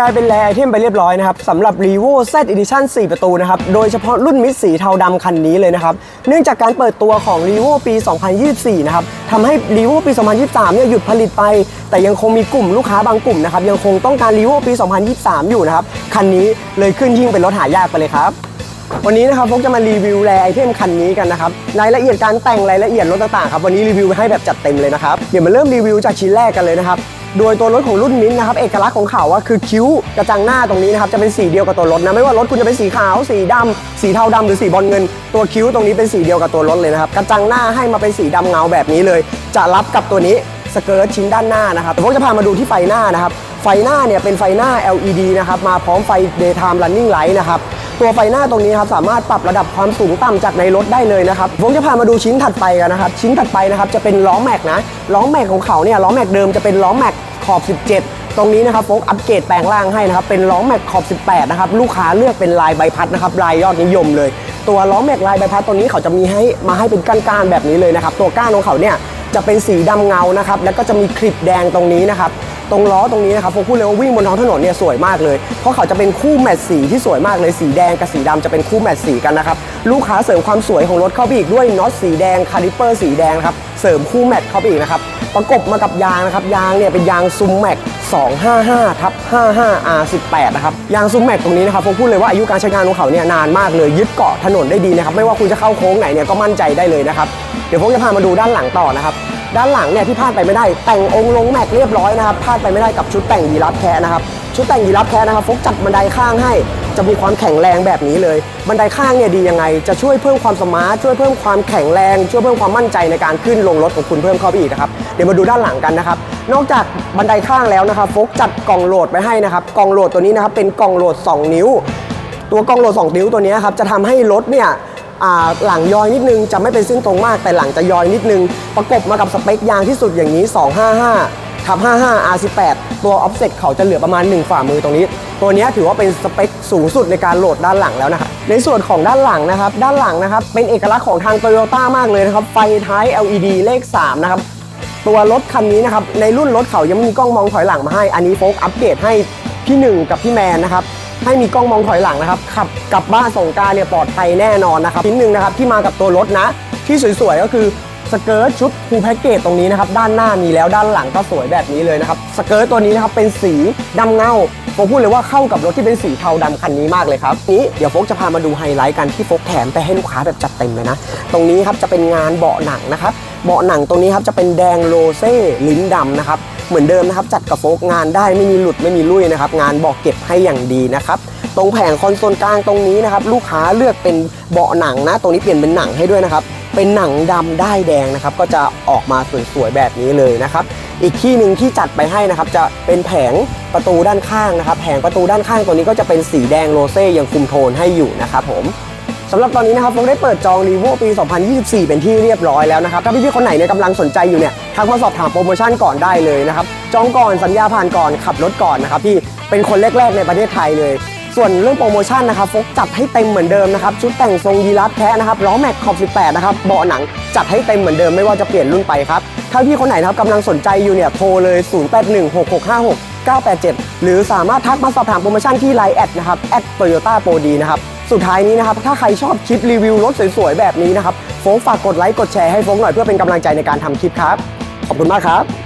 กลายเป็นแรไอเทมไปเรียบร้อยนะครับสำหรับ r e v o Z Edition 4 ประตูนะครับโดยเฉพาะรุ่นมิดสีเทาดำคันนี้เลยนะครับเนื่องจากการเปิดตัวของ r e v o ปี 2024 นะครับทำให้ r e v o ปี 2023 เนี่ยหยุดผลิตไป แต่ยังคงมีกลุ่มลูกค้าบางกลุ่มนะครับยังคงต้องการ r e v o ปี 2023 อยู่นะครับคันนี้เลยขึ้นหิ้งเป็นรถหายากไปเลยครับวันนี้นะครับพวกจะมารีวิวแรไอเทมคันนี้กันนะครับรายละเอียดการแต่งรายละเอียดรถต่างๆครับวันนี้รีวิวให้แบบจัดเต็มเลยนะครับเดี๋ยวมาเริ่มรีวิวจากชิ้นแรกกันเลยนะครับ โดยตัวรถของรุ่นมิ้นนะครับเอกลักษณ์ของเขาว่าคือคิ้วกระจังหน้าตรงนี้นะครับจะเป็นสีเดียวกับตัวรถนะไม่ว่ารถคุณจะเป็นสีขาว สีดำสีเทาดำหรือสีบอลเงิน ตัวคิ้วตรงนี้เป็นสีเดียวกับตัวรถเลยนะครับกระจังหน้าให้มาเป็นสีดำเงาแบบนี้เลย จะรับกับตัวนี้สเกิร์ตชิ้นด้านหน้านะครับผมจะพามาดูที่ไฟหน้านะครับไฟหน้าเนี่ยเป็นไฟหน้า LED นะครับมาพร้อมไฟ daytime running light นะครับ ตัวไฟหน้าตรงนี้ครับสามารถปรับระดับความสูงต่ำจากในรถได้เลยนะครับผมจะพามาดูชิ้นถัดไปกันนะครับชิ้นถัดไปนะครับจะเป็นล้อแม็กนะล้อแม็กของเขาเนี่ยล้อแม็กเดิมจะเป็นล้อแม็กขอบ 17ตรงนี้นะครับโฟกอัปเกรดแปลงร่างให้นะครับเป็นล้อแม็กขอบ 18 นะครับลูกค้าเลือกเป็นลายใบพัดนะครับลายยอดนิยมเลย ตัวล้อแม็กลายใบพัดตัวนี้เขาจะมีให้มาให้เป็นก้านๆแบบนี้เลยนะครับตัวก้านของเขาเนี่ยจะเป็นสีดำเงานะครับแล้วก็จะมีคลิปแดงตรงนี้นะครับ ตรงล้อตรงนี้นะครับผมพูดเลยว่าวิ่งบนท้องถนนเนี่ยสวยมากเลย เพราะเขาจะเป็นคู่แมทสีที่สวยมากเลยสีแดงกับสีดำจะเป็นคู่แมทสีกันนะครับลูกค้าเสริมความสวยของรถเข้าไปอีกด้วยน็อตสีแดงคาลิปเปอร์สีแดงครับเสริมคู่แมทเข้าไปอีกนะครับประกบมากับยางนะครับยางเนี่ยเป็นยางซุมแม็ก255ทับ 55 R18 นะครับยางซุมแม็กตรงนี้นะครับผมพูดเลยว่าอายุการใช้งานของเขาเนี่ยนานมากเลย ยึดเกาะถนนได้ดีนะครับไม่ว่าคุณจะเข้าโค้งไหนเนี่ยก็มั่นใจได้เลยนะครับเดี๋ยวผมจะพามาดูด้านหลังต่อนะครับ ด้านหลังเนี่ยที่พลาดไปไม่ได้ แต่งองค์ลงแม็กเรียบร้อยนะครับพลาดไปไม่ได้กับชุดแต่งยีรับแคร์นะครับชุดแต่งยีรับแคร์นะครับฟกจัดบันไดข้างให้ จะมีความแข็งแรงแบบนี้เลย บันไดข้างเนี่ยดียังไง จะช่วยเพิ่มความสมาร์ทช่วยเพิ่มความแข็งแรง ช่วยเพิ่มความมั่นใจในการขึ้นลงรถของคุณเพิ่มเข้าไปอีกนะครับเดี๋ยวมาดูด้านหลังกันนะครับนอกจากบันไดข้างแล้วนะครับฟกจัดกล่องโหลดไปให้นะครับกล่องโหลดตัวนี้นะครับเป็นกล่องโหลด 2 นิ้ว ตัวกล้องโหลด 2 นิ้วตัวนี้ครับจะทำให้รถเนี่ย หลังยอยนิดนึงจะไม่เป็นเส้นตรงมากแต่หลังจะยอยนิดนึง ประกบมากับสเปคยางที่สุดอย่างนี้ 255ทับ55 R18 ตัว offset เขาจะเหลือประมาณ 1 ฝ่ามือตรงนี้ ตัวนี้ถือว่าเป็นสเปคสูงสุดในการโหลดด้านหลังแล้วนะครับในส่วนของด้านหลังนะครับ ด้านหลังนะครับ เป็นเอกลักษณ์ของทาง Toyota มากเลยนะครับ ไฟท้าย LED เลข 3 นะครับ ตัวรถคันนี้นะครับ ในรุ่นรถเขายังไม่มีกล้องมองถอยหลังมาให้ อันนี้โฟกอัปเกรดให้พี่หนึ่งกับพี่แมนนะครับ ให้มีกล้องมองถอยหลังนะครับขับกลับบ้านสงการเนี่ยปลอดภัยแน่นอนนะครับชิ้นหนึ่งนะครับที่มากับตัวรถนะที่สวยๆก็คือ สเกิร์ตชุดฟูลแพ็กเกจตรงนี้นะครับด้านหน้ามีแล้วด้านหลังก็สวยแบบนี้เลยนะครับสเกิร์ตตัวนี้นะครับเป็นสีดำเงาผมพูดเลยว่าเข้ากับรถที่เป็นสีเทาดำคันนี้มากเลยครับนี้เดี๋ยวโฟกจะพามาดูไฮไลท์กันที่โฟกแถมไปให้ลูกค้าแบบจัดเต็มเลยนะตรงนี้ครับจะเป็นงานเบาะหนังนะครับเบาะหนังตรงนี้ครับจะเป็นแดงโรเซ่ลิ้นดำนะครับเหมือนเดิมนะครับจัดกับโฟกงานได้ไม่มีหลุดไม่มีลุยนะครับงานเบาะเก็บให้อย่างดีนะครับตรงแผงคอนโซลกลางตรงนี้นะครับลูกค้าเลือกเป็นเบาะหนังนะ ตรงนี้เปลี่ยนเป็นหนังให้ด้วยนะครับ เป็นหนังดำได้ายแดงนะครับ ก็จะออกมาสวยๆแบบนี้เลยนะครับ อีกที่หนึ่งที่จัดไปให้นะครับ จะเป็นแผงประตูด้านข้างนะครับ แผงประตูด้านข้างตัวนี้ก็จะเป็นสีแดงโรเซ่ยังคุมโทนให้อยู่นะครับผมสำหรับตอนนี้นะครับผมได้เปิดจองรีโวปี 2024 เป็นที่เรียบร้อยแล้วนะครับ ถ้าพี่ๆคนไหนเนี่ยกำลังสนใจอยู่เนี่ยทักมาสอบถามโปรโมชั่นก่อนได้เลยนะครับ จองก่อนสัญญาผ่านก่อนขับรถก่อนนะครับที่เป็นคนแรกๆในประเทศไทยเลย ส่วนเรื่องโปรโมชั่นนะครับฟกจัดให้เต็มเหมือนเดิมนะครับชุดแต่งทรงยีราฟแคะนะครับล้อแม็กขอบ 18 นะครับเบาะหนังจัดให้เต็มเหมือนเดิมไม่ว่าจะเปลี่ยนรุ่นไปครับถ้าพี่คนไหนนะครับกำลังสนใจอยู่เนี่ยโทรเลย 0816656987หรือสามารถทักมาสอบถามโปรโมชั่นที่ไลน์แอดนะครับแอดโตโยต้าโปรดีนะครับสุดท้ายนี้นะครับ ถ้าใครชอบคลิปรีวิวรถสวยๆ แบบนี้นะครับโฟกฝากกดไลค์ กดแชร์ให้โฟกหน่อยเพื่อเป็นกำลังใจในการทำคลิปครับ ขอบคุณมากครับ